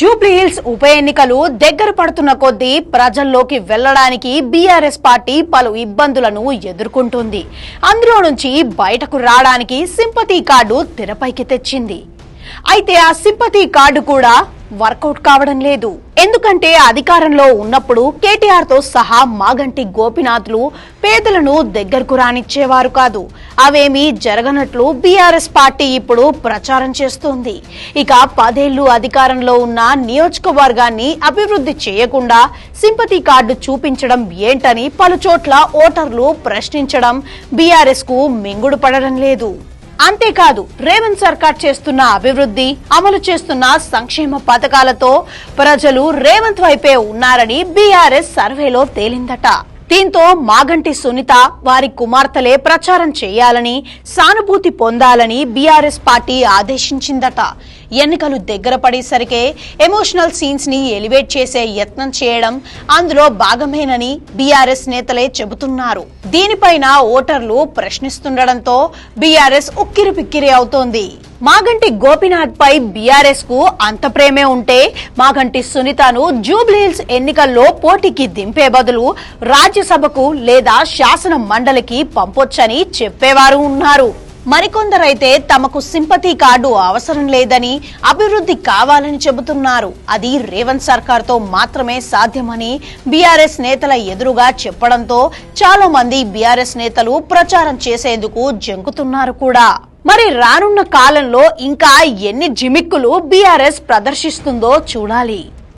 జూబ్లీహిల్స్ ఉప ఎన్నికలు దగ్గర పడుతున్న కొద్దీ ప్రజల్లోకి వెళ్ళడానికి బీఆర్ఎస్ పార్టీ పలు ఇబ్బందులను ఎదుర్కొంటుంది. అందులో నుంచి బయటకు రావడానికి సింపతి కార్డు తెరపైకి తెచ్చింది. అయితే ఆ సింపతి కార్డు కూడా వర్కౌట్ కావడం లేదు. ఎందుకంటే అధికారంలో ఉన్నప్పుడు కేటీఆర్తో సహా మాగంటి గోపినాథ్లు పేదలను దగ్గరకు రానిచ్చేవారు కాదు. అవేమీ జరగనట్లు బీఆర్ఎస్ పార్టీ ఇప్పుడు ప్రచారం చేస్తోంది. ఇక పదేళ్ళు అధికారంలో ఉన్న నియోజకవర్గాన్ని అభివృద్ధి చేయకుండా సింపతి కార్డు చూపించడం ఏంటని పలుచోట్ల ఓటర్లు ప్రశ్నించడం బీఆర్ఎస్కు మింగుడు పడడం లేదు. అంతేకాదు రేవంత్ సర్కార్ చేస్తున్న అభివృద్ధి అమలు చేస్తున్న సంక్షేమ పథకాలతో ప్రజలు రేవంత్ వైపే ఉన్నారని బీఆర్ఎస్ సర్వేలో తేలిందట. దీంతో మాగంటి సునీత వారి కుమార్తెలే ప్రచారం చేయాలని సానుభూతి పొందాలని బీఆర్ఎస్ పార్టీ ఆదేశించిందట. ఎన్నికలు దగ్గర పడేసరికే ఎమోషనల్ సీన్స్ని ఎలివేట్ చేసే యత్నం చేయడం అందులో భాగమేనని బీఆర్ఎస్ నేతలే చెబుతున్నారు. దీనిపైన ఓటర్లు ప్రశ్నిస్తుండటంతో బీఆర్ఎస్ ఉక్కిరి పిక్కిరి అవుతోంది. మాగంటి గోపినాథ్ పై బీఆర్ఎస్కు అంత ప్రేమే ఉంటే మాగంటి సునీతను జూబ్లీహిల్స్ ఎన్నికల్లో పోటీకి దింపే బదులు రాజ్యసభకు లేదా శాసన మండలికి పంపొచ్చని చెప్పేవారు ఉన్నారు. మరికొందరైతే తమకు సింపతి కార్డు అవసరం లేదని అభివృద్ధి కావాలని చెబుతున్నారు. అది రేవంత్ సర్కార్తో మాత్రమే సాధ్యమని బీఆర్ఎస్ నేతల ఎదురుగా చెప్పడంతో చాలా మంది బీఆర్ఎస్ నేతలు ప్రచారం చేసేందుకు జంకుతున్నారు కూడా. మరి రానున్న కాలంలో ఇంకా ఎన్ని జిమిక్కులు బీఆర్ఎస్ ప్రదర్శిస్తుందో చూడాలి.